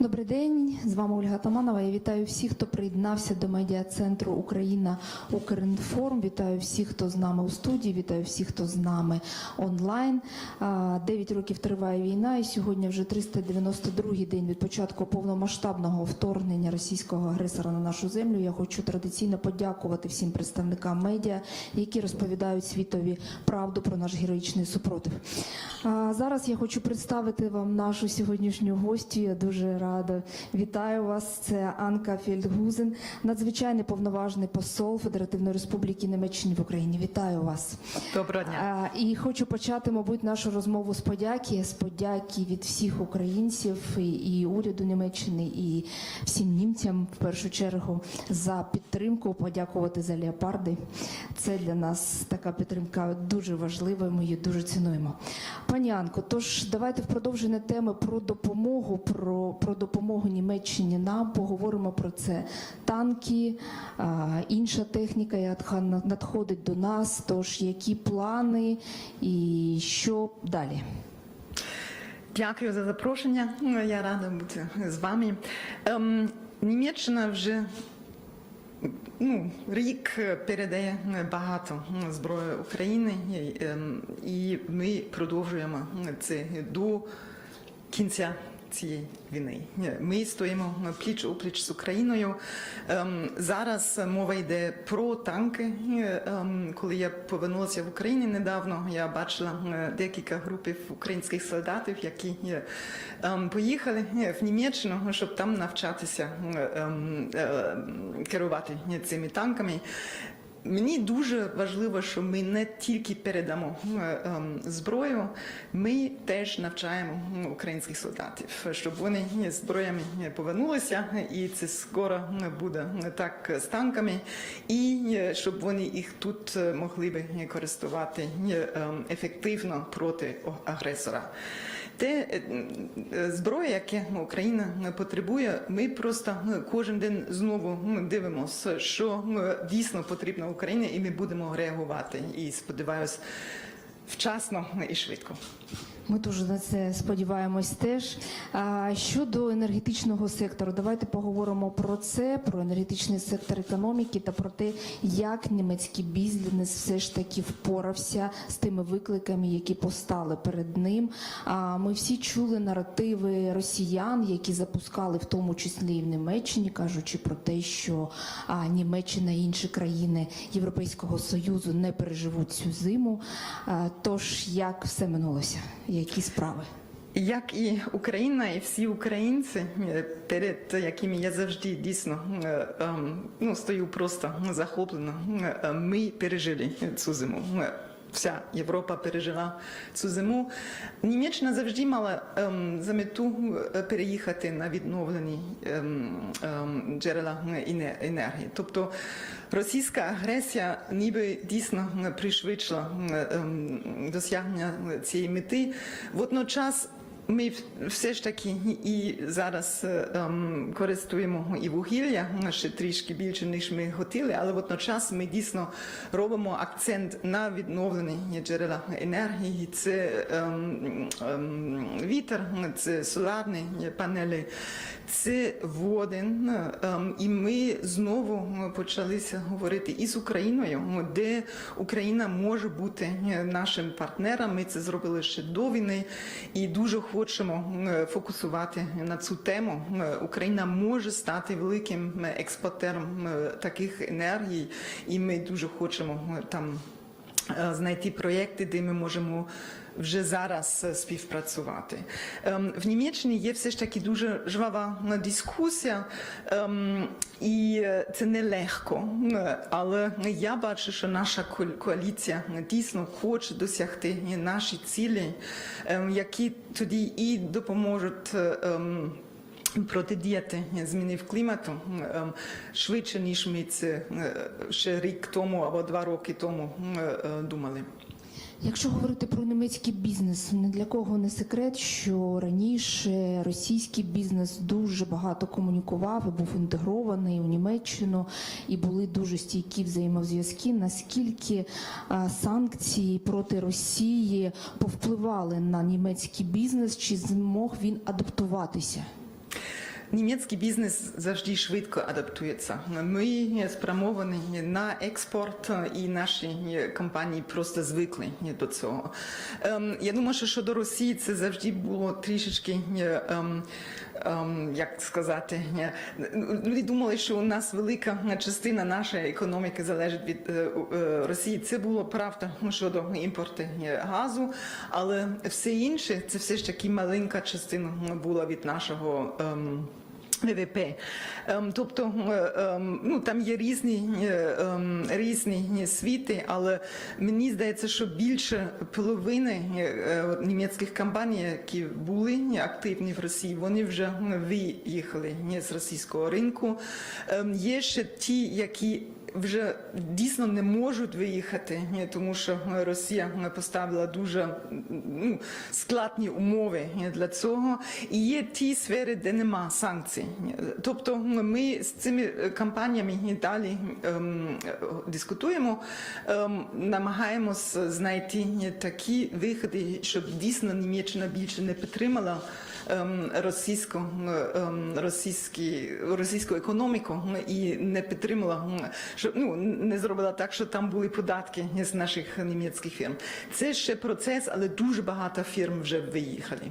Добрий день, з вами Ольга Таманова. Я вітаю всіх, хто приєднався до медіа центру Україна Укрінформ. Вітаю всіх, хто з нами у студії. Вітаю всіх, хто з нами онлайн. Дев'ять років триває війна, і сьогодні вже 392-й день від початку повномасштабного вторгнення російського агресора на нашу землю. Я хочу традиційно подякувати всім представникам медіа, які розповідають світові правду про наш героїчний супротив. Зараз я хочу представити вам нашу сьогоднішню гостю. Я дуже рада вітаю вас. Це Анка Фельдгузен, надзвичайний повноважний посол Федеративної Республіки Німеччини в Україні. Вітаю вас. Доброго дня. І хочу почати, мабуть, нашу розмову з подяки, з подяки від всіх українців і, і уряду Німеччини, і всім німцям в першу чергу за підтримку. Подякувати за леопарди. Це для нас така підтримка дуже важлива. Ми її дуже цінуємо. Пані Анко, тож давайте в продовження теми про допомогу, про, про допомогу Німеччині нам поговоримо про це. Танки, інша техніка, яка надходить до нас. Тож які плани і що далі? Дякую за запрошення. Я рада бути з вами. Ем, Німеччина вже ну, рік передає багато зброї України, ем, і ми продовжуємо це до кінця. Цієї війни ми стоїмо пліч опліч з Україною. Ем, зараз мова йде про танки. Ем, коли я повернулася в Україні недавно, я бачила е, декілька групів українських солдатів, які ем, поїхали в Німеччину, щоб там навчатися е, керувати цими танками. Мені дуже важливо, що ми не тільки передамо е, ем, зброю, ми теж навчаємо українських солдатів, щоб вони з зброями повернулися, і це скоро буде так з танками, і е, щоб вони їх тут е, могли би користувати е, ем, ефективно проти агресора. Те е, е, зброя, яке Україна потребує, ми просто кожен день знову дивимося, що дійсно потрібно Україні, і ми будемо реагувати. І сподіваюся, вчасно і швидко. Ми дуже на це сподіваємось теж. А щодо енергетичного сектору, давайте поговоримо про це, про енергетичний сектор економіки та про те, як німецький бізнес все ж таки впорався з тими викликами, які постали перед ним. А ми всі чули наративи росіян, які запускали в тому числі і в Німеччині, кажучи про те, що Німеччина і інші країни Європейського союзу не переживуть цю зиму. Тож як все минулося? Які справи? Як і Україна, і всі українці, е, перед якими я завжди дійсно е, ем, ну, стою просто захоплено, е, ми пережили цю зиму. Вся Європа пережила цю зиму. Німеччина завжди мала ем, за мету е, переїхати на відновлені ем, ем, джерела енергії. Тобто російська агресія ніби дійсно пришвидшила ем, досягнення цієї мети. Водночас ми все ж таки і зараз е, ем, користуємо і вугілля ще трішки більше ніж ми хотіли, але водночас ми дійсно робимо акцент на відновлені джерела енергії. Це ем, ем, вітер, це соларні панелі, це воден. Ем, і ми знову почалися говорити із Україною, де Україна може бути нашим партнером. Ми це зробили ще до війни і дуже хочемо е, фокусувати на цю тему. Е, Україна може стати великим експортером е, таких енергій, і ми дуже хочемо там знайти проєкти, де ми можемо. Вже зараз е, співпрацювати Ем, в Німеччині є все ж таки дуже жвава дискусія, ем, і е, це нелегко. Але я бачу, що наша ко- коаліція дійсно хоче досягти наші цілі, ем, які тоді і допоможуть. е, Протидіяти зміни в клімату швидше ніж ми це ще рік тому або два роки тому думали. Якщо говорити про німецький бізнес, ні для кого не секрет, що раніше російський бізнес дуже багато комунікував і був інтегрований у Німеччину, і були дуже стійкі взаємозв'язки. Наскільки санкції проти Росії повпливали на німецький бізнес, чи змог він адаптуватися? Німецький бізнес завжди швидко адаптується. Ми спрямовані на експорт, і наші компанії просто звикли до цього. Ем, Я думаю, що щодо Росії це завжди було трішечки. Ем, Як сказати, люди думали, що у нас велика частина нашої економіки залежить від е, е, Росії. Це було правда щодо імпорту газу, але все інше це все ж таки маленька частина була від нашого. ем, ВВП. Ем, Тобто е, ем, ну, там є різні, е, ем, різні світи, але мені здається, що більше половини е, німецьких компаній, які були активні в Росії, вони вже виїхали з російського ринку. Є ще ті, які вже дійсно не можуть виїхати, тому що Росія поставила дуже ну, складні умови для цього. І є ті сфери, де нема санкцій. Тобто ми з цими компаніями і далі ем, дискутуємо, ем, намагаємось знайти такі виходи, щоб дійсно Німеччина більше не підтримала російську, ем, російські, російську економіку і не підтримала, щоб ну не зробила так, що там були податки з наших німецьких фірм. Це ще процес, але дуже багато фірм вже виїхали.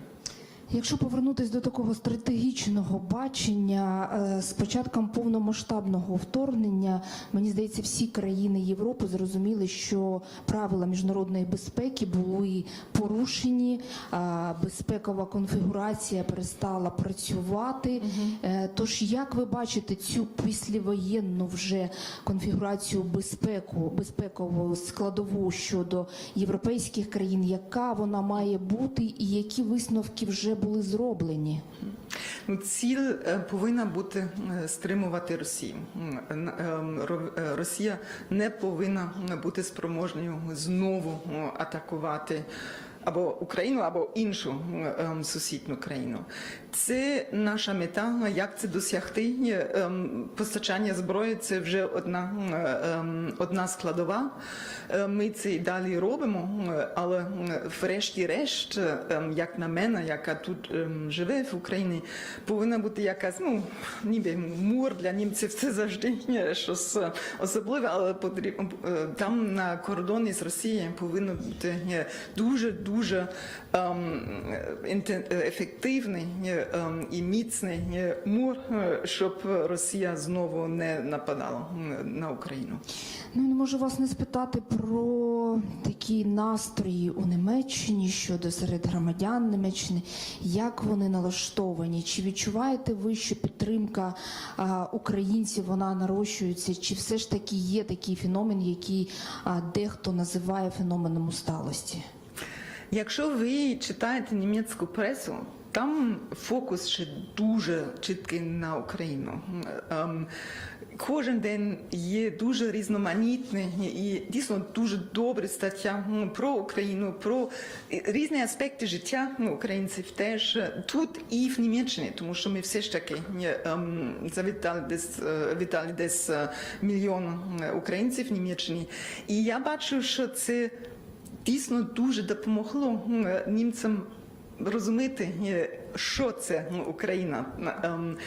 Якщо повернутися до такого стратегічного бачення е, з початком повномасштабного вторгнення, мені здається, всі країни Європи зрозуміли, що правила міжнародної безпеки були порушені, а безпекова конфігурація перестала працювати. Е, Тож, як ви бачите цю післявоєнну вже конфігурацію безпеку, безпекову складову щодо європейських країн, яка вона має бути, і які висновки вже були зроблені? Ну, ціль е, повинна бути е, стримувати Росію. Е, Росія не повинна бути спроможною знову атакувати. Або Україну, або іншу ем, сусідню країну. Це наша мета. Як це досягти? Ем, постачання зброї це вже одна, ем, одна складова. Е, Ми це і далі робимо, е, але е, врешті-решт, як на мене, яка тут живе в Україні, повинна бути якась, ну, ніби мур для німців це завжди щось особливе, але потрібно е, там на кордоні з Росією повинно бути е, дуже дуже ем, е, ефективний е, ем, і міцний е, мур, щоб Росія знову не нападала на Україну. Ну не можу вас не спитати про такі настрої у Німеччині щодо серед громадян Німеччини. Як вони налаштовані? Чи відчуваєте ви, що підтримка а, українців вона нарощується? Чи все ж таки є такий феномен, який а, дехто називає феноменом усталості? Якщо ви читаєте німецьку пресу, там фокус ще дуже чіткий на Україну. Ем, Кожен день є дуже різноманітний і дійсно дуже добра стаття про Україну, про різні аспекти життя українців теж тут і в Німеччині, тому що ми все ж таки ем, завітали десь е, вітали десь е, мільйон е, українців в Німеччині. І я бачу, що це дійсно дуже допомогло німцям розуміти, е, що це Україна. Ем,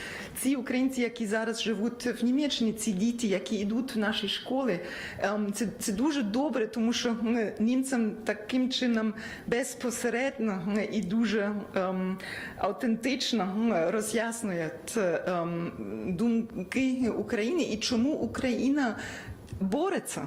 Ці українці, які зараз живуть в Німеччині, ці діти, які йдуть в наші школи, ем, це, це дуже добре, тому що німцям таким чином безпосередньо і дуже ем, автентично м, роз'яснюють ем, думки України і чому Україна бореться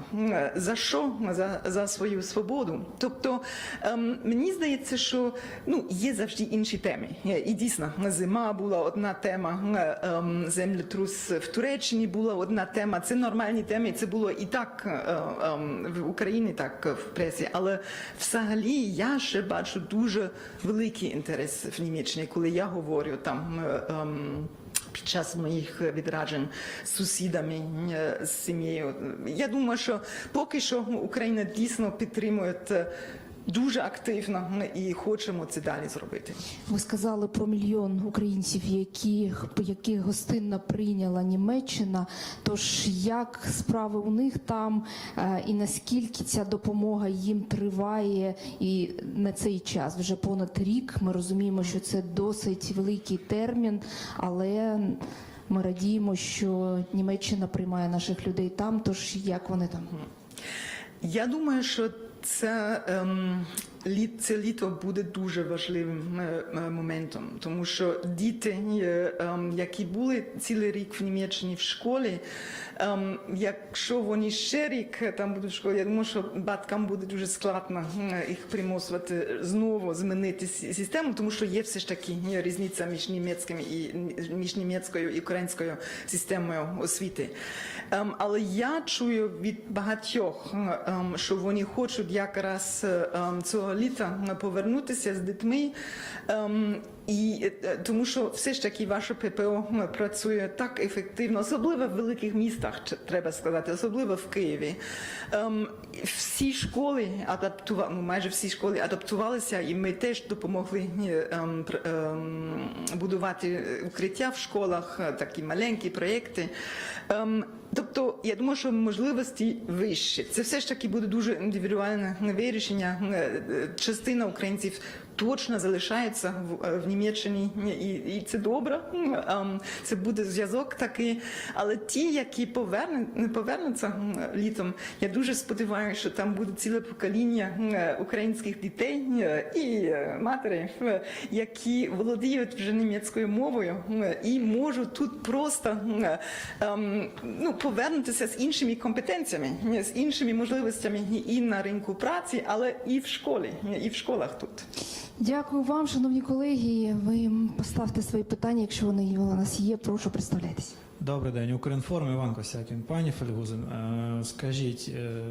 за що? За, за свою свободу. Тобто ем, мені здається, що ну, є завжди інші теми. І дійсно, зима була одна тема, ем, землетрус в Туреччині була одна тема. Це нормальні теми, це було і так е, ем, в Україні, так в пресі. Але взагалі я ще бачу дуже великий інтерес в Німеччині, коли я говорю там. е, ем, під час моїх відраджень з сусідами, е, з сім'єю. Я думаю, що поки що Україна дійсно підтримує е, дуже активно і хочемо це далі зробити. Ви сказали про мільйон українців, яких, яких гостинно прийняла Німеччина. Тож як справи у них там е, і наскільки ця допомога їм триває і на цей час? Вже понад рік ми розуміємо, що це досить великий термін, але ми радіємо, що Німеччина приймає наших людей там. Тож як вони там? Я думаю, що це, ем, літ, це літо буде дуже важливим е, моментом, тому що діти, е, ем, які були цілий рік в Німеччині в школі, ем, якщо вони ще рік е, там будуть в школі, я думаю, що батькам буде дуже складно їх примусувати знову змінити систему, тому що є все ж таки різниця між німецьким і між німецькою і українською системою освіти. Ем, але я чую від багатьох, ем, що вони хочуть якраз е, ем, цього літа повернутися з дітьми. І е, тому що все ж таки ваше ППО працює так ефективно, особливо в великих містах, треба сказати, особливо в Києві. Всі школи адаптували, ну, майже всі школи адаптувалися, і ми теж допомогли е, ем, будувати укриття в школах, е, такі маленькі проєкти. Тобто, я думаю, що можливості вищі. Це все ж таки буде дуже індивідуальне вирішення. Е, е, Частина українців точно залишається в, е, в Німеччині, і, і це добре. Це буде зв'язок такий. Але ті, які поверне, не повернуться літом, я дуже сподіваюся, що там буде ціле покоління е, українських дітей е, і матерів, е, які володіють вже німецькою мовою і можуть тут просто ну, повернутися з іншими компетенціями, з іншими можливостями і на ринку праці, але і в школі, і в школах тут. Дякую вам, шановні колеги. Ви поставте свої питання, якщо вони у нас є. Прошу представляйтесь. Добрий день, Укрінформ, Іван Косякін. Пані Фельгузен, е, скажіть, е,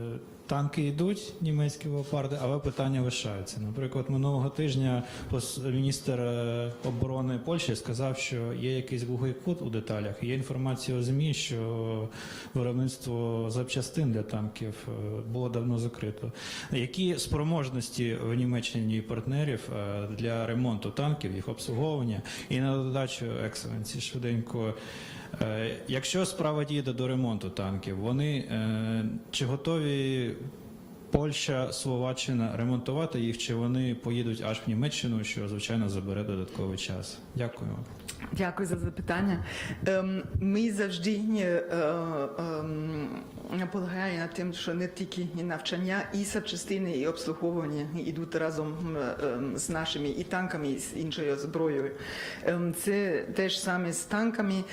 танки йдуть, німецькі леопарди, але питання лишаються. Наприклад, минулого тижня міністр е, оборони Польщі сказав, що є якийсь глухий кут у деталях. Є інформація у ЗМІ, що виробництво запчастин для танків е, було давно закрито. Які спроможності в Німеччині партнерів е, для ремонту танків, їх обслуговування і на додачу екселенції швиденько. Якщо справа дійде до ремонту танків, вони чи готові Польща, Словаччина ремонтувати їх, чи вони поїдуть аж в Німеччину, що звичайно забере додатковий час? Дякую. Дякую за запитання. Ем, Ми завжди е, е, наполягаємо на тим, що не тільки і навчання, і запчастини, і обслуговування йдуть разом ем, з нашими і танками, і з іншою зброєю. Ем, Це теж саме з танками.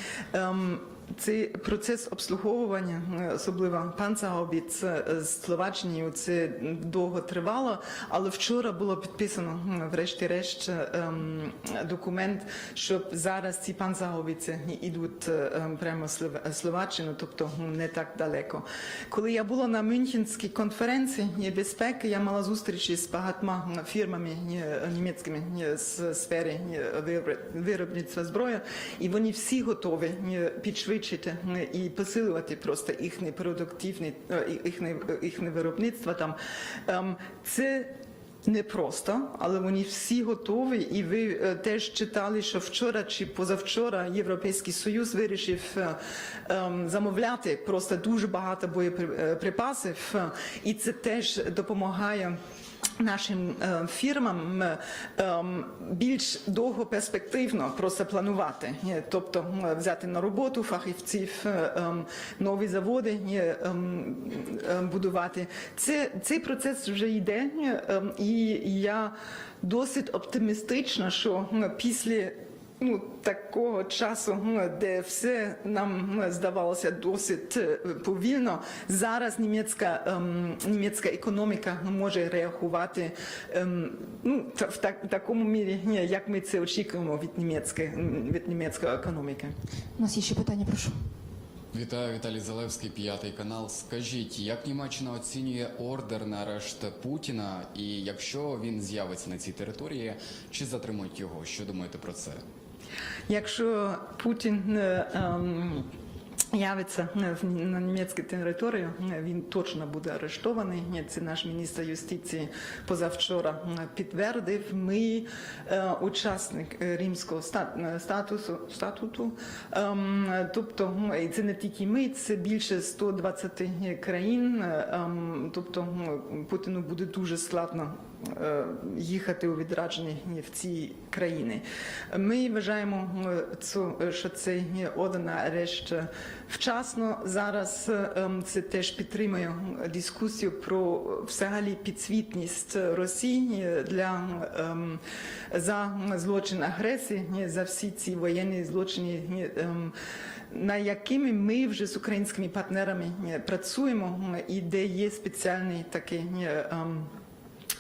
Цей процес обслуговування, е, особливо панцергаубіц е, з Словаччиною, це довго тривало, але вчора було підписано врешті-решт ем, документ, що зараз ці панцергаубіці йдуть е, ем, прямо в Словаччину, тобто не так далеко. Коли я була на Мюнхенській конференції безпеки, я мала зустрічі з багатьма фірмами е, німецькими е, з сфери е, виробництва зброї, і вони всі готові е, підшвидшити е, і посилювати просто їхнє продуктивне е, їхнє, їхнє виробництво там. Ем, Це не просто, але вони всі готові. І ви е, теж читали, що вчора чи позавчора Європейський Союз вирішив е, ем, замовляти просто дуже багато боєприпасів, е, і це теж допомагає. Нашим е, фірмам е, довго більш довгоперспективно просто планувати, Е, тобто взяти на роботу фахівців, е, нові заводи е, будувати. Це цей процес вже йде, е, і я досить оптимістична, що після ну, такого часу, де все нам здавалося досить е, повільно. Зараз німецька, ем, німецька економіка може реагувати ем, ну, та- в так, такому мірі, як ми це очікуємо від німецької, від німецької економіки. У нас є ще питання, прошу. Вітаю, Віталій Залевський, п'ятий канал. Скажіть, як Німеччина оцінює ордер на арешт Путіна, і якщо він з'явиться на цій території, чи затримують його? Що думаєте про це? Якщо Путін ем, Явиться на німецьку територію, він точно буде арештований. Це наш міністр юстиції позавчора підтвердив. Ми е, учасник римського ста- статусу статуту. Ем, Тобто, це не тільки ми, це більше 120 країн. Ем, Тобто Путіну буде дуже складно їхати у відраджені в ці країни. Ми вважаємо, е, що цей ордер на арешт е, вчасно. Зараз е, ем, це теж підтримує дискусію про взагалі підсвітність Росії для ем, за злочин агресії, за всі ці воєнні злочини. ем, на якими ми вже з українськими партнерами е, працюємо, і де є спеціальний такий е,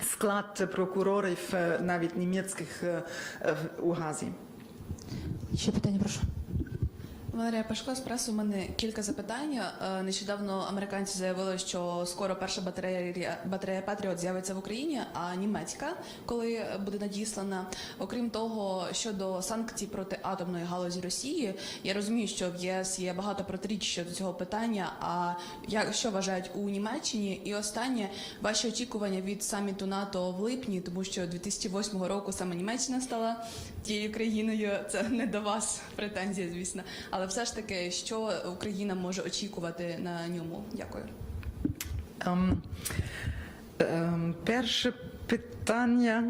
склад прокурорів, е, навіть німецьких е, у Газі. Ще питання, прошу. Валерія Пашко з преси. У мене кілька запитань. Е, Нещодавно американці заявили, що скоро перша батарея батарея Патріот з'явиться в Україні, а німецька, коли буде надіслана. Окрім того, щодо санкцій проти атомної галузі Росії, я розумію, що в єС є багато протиріч щодо цього питання. А як що вважають у Німеччині? І останнє ваші очікування від саміту НАТО в липні, тому що 2008 року саме Німеччина стала тією країною. Це не до вас претензія, звісно. Але все ж таки, що Україна може очікувати на ньому? Дякую. Um, um, перше питання.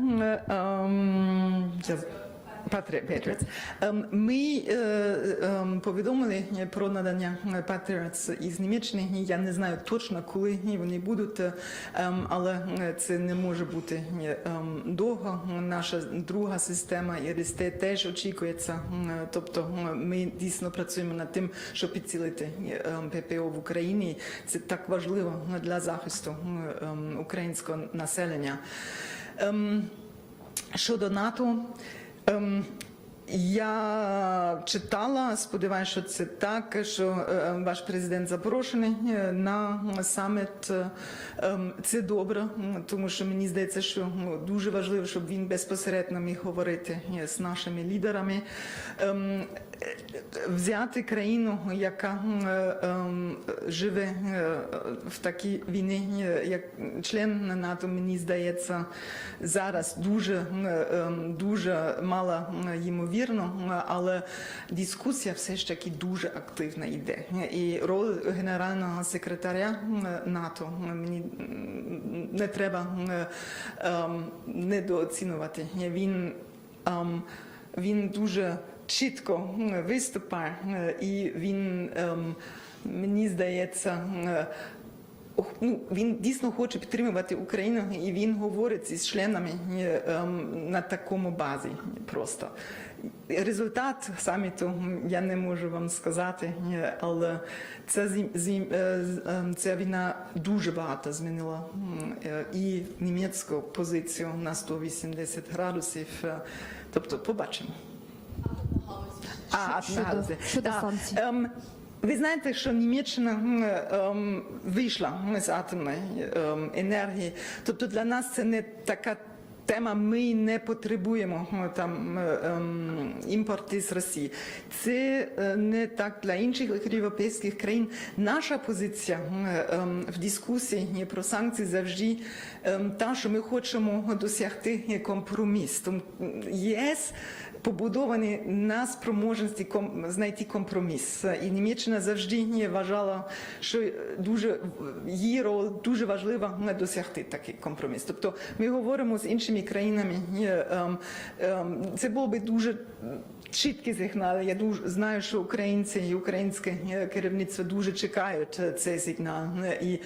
Um, Patriots. Ем, Ми е, ем, повідомили про надання Patriots із Німеччини. Я не знаю точно, коли вони будуть, е, ем, але це не може бути довго. Наша друга система ІРСТ теж очікується. Тобто ми дійсно працюємо над тим, щоб підцілити ППО в Україні. Це так важливо для захисту українського населення. Щодо НАТО, ем, я читала, сподіваюся, що це так, що е, ваш президент запрошений е, на саміт. Ем, Це добре, тому що мені здається, що дуже важливо, щоб він безпосередньо міг говорити е, з нашими лідерами. Взяти країну, яка е, ем, живе е, в такій війні, е, як член НАТО, мені здається, зараз дуже, ем, дуже мало ймовірно, але дискусія все ж таки дуже активна йде. І роль генерального секретаря НАТО мені не треба ем, недооцінювати. Він, він дуже чітко виступає, і він, ем, мені здається, ну, він дійсно хоче підтримувати Україну, і він говорить із членами ем, на такому базі просто. Результат саміту я не можу вам сказати, але ця, зі- зі- е, ем, ця війна дуже багато змінила е, і німецьку позицію на 180 градусів. е, Тобто, побачимо. А, Щодо- щодо санкцій. Ем, ви знаєте, що Німеччина ем, вийшла з атомної ем, енергії. Тобто для нас це не така тема. Ми не потребуємо там ем, імпорт із Росії. Це е, не так для інших європейських країн. Наша позиція ем, в дискусії про санкції завжди ем, та, що ми хочемо досягти компроміс. Тому ЄС побудовані на спроможності ком- знайти компроміс. І Німеччина завжди вважала, що дуже її роль дуже важлива досягти такий компроміс. Тобто ми говоримо з іншими країнами. ем, ем, Це було би дуже чіткий сигнал. Я дуже знаю, що українці і українське е, керівництво дуже чекають е, цей сигнал. Е, І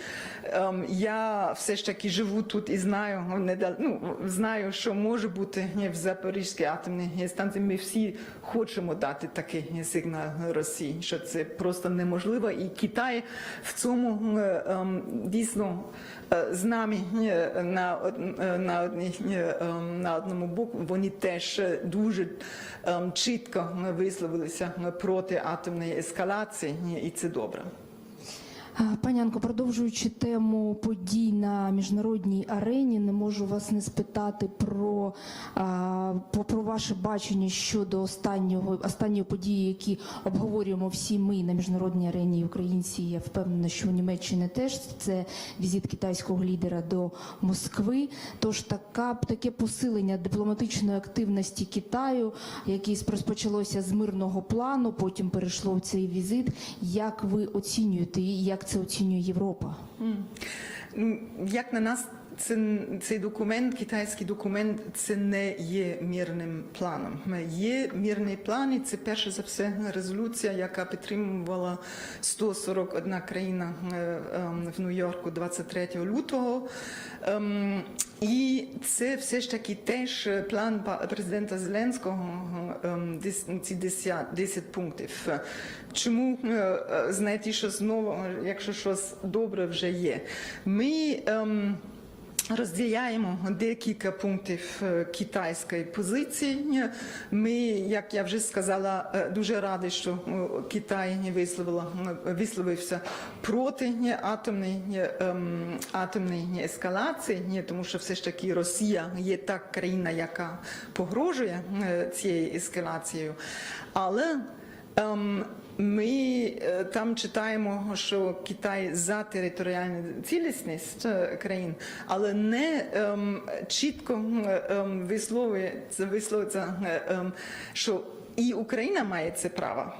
ем, я все ж таки живу тут і знаю, неда- ну, знаю, що може бути в Запорізькій атомній станції. Ми всі хочемо дати такий сигнал Росії, що це просто неможливо. І Китай в цьому ем, дійсно з нами на, на, одній, ем, на одному боку. Вони теж дуже ем, чітко висловилися проти атомної ескалації, і це добре. Анко, продовжуючи тему подій на міжнародній арені, не можу вас не спитати про, про, ваше бачення щодо останнього останньої події, які обговорюємо всі ми на міжнародній арені, українці. Я впевнена, що у Німеччині теж це візит китайського лідера до Москви. Тож така таке посилення дипломатичної активності Китаю, яке розпочалося з мирного плану, потім перейшло в цей візит. Як ви оцінюєте як це оцінює Європа? Ну, Як на нас, це, цей документ, китайський документ, це не є мирним планом. Є мирний план, і це перше за все резолюція, яка підтримувала 141 країна е, ем, в Нью-Йорку 23 лютого. Ем, І це все ж таки теж план президента Зеленського, ем, ці 10, 10 пунктів. Чому е, е, знаєте, знову, якщо щось добре вже є? Ми Розділяємо декілька пунктів е, китайської позиції. Ми, як я вже сказала, е, дуже раді, що е, Китай висловила, висловився проти атомної, ем, атомної ескалації, тому що все ж таки Росія є та країна, яка погрожує цією ескалацією. Але Ем, Ми е, там читаємо, що Китай за територіальну цілісність е, країн, але не ем, чітко ем, висловлюється, висловлюється, е, ем, що і Україна має це право.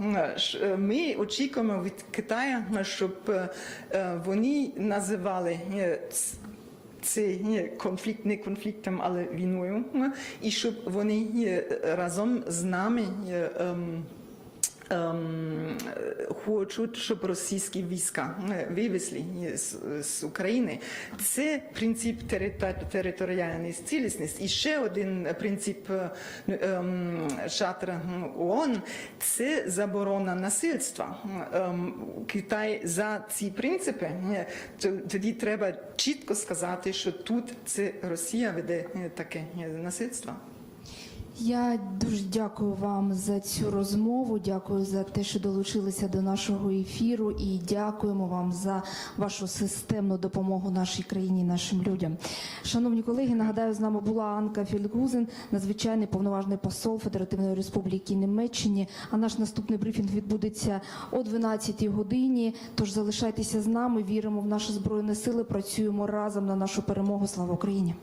Ми очікуємо від Китаю, щоб вони називали е, ц- це конфлікт не конфліктом, але війною, і щоб вони разом з нами. ем, хочуть, щоб російські війська е, вивезли з, з України. Це принцип територ- територіальної цілісності. І ще один принцип е, ем, шатра ООН – це заборона насильства. Ем, Китай за ці принципи, е, тоді треба чітко сказати, що тут це Росія веде таке насильство. Я дуже дякую вам за цю розмову. Дякую за те, що долучилися до нашого ефіру, і дякуємо вам за вашу системну допомогу нашій країні, нашим людям. Шановні колеги, нагадаю, з нами була Анка Фільгузен, надзвичайний повноважний посол Федеративної Республіки Німеччині. А наш наступний брифінг відбудеться о 12 годині. Тож залишайтеся з нами. Віримо в наші збройні сили. Працюємо разом на нашу перемогу. Слава Україні!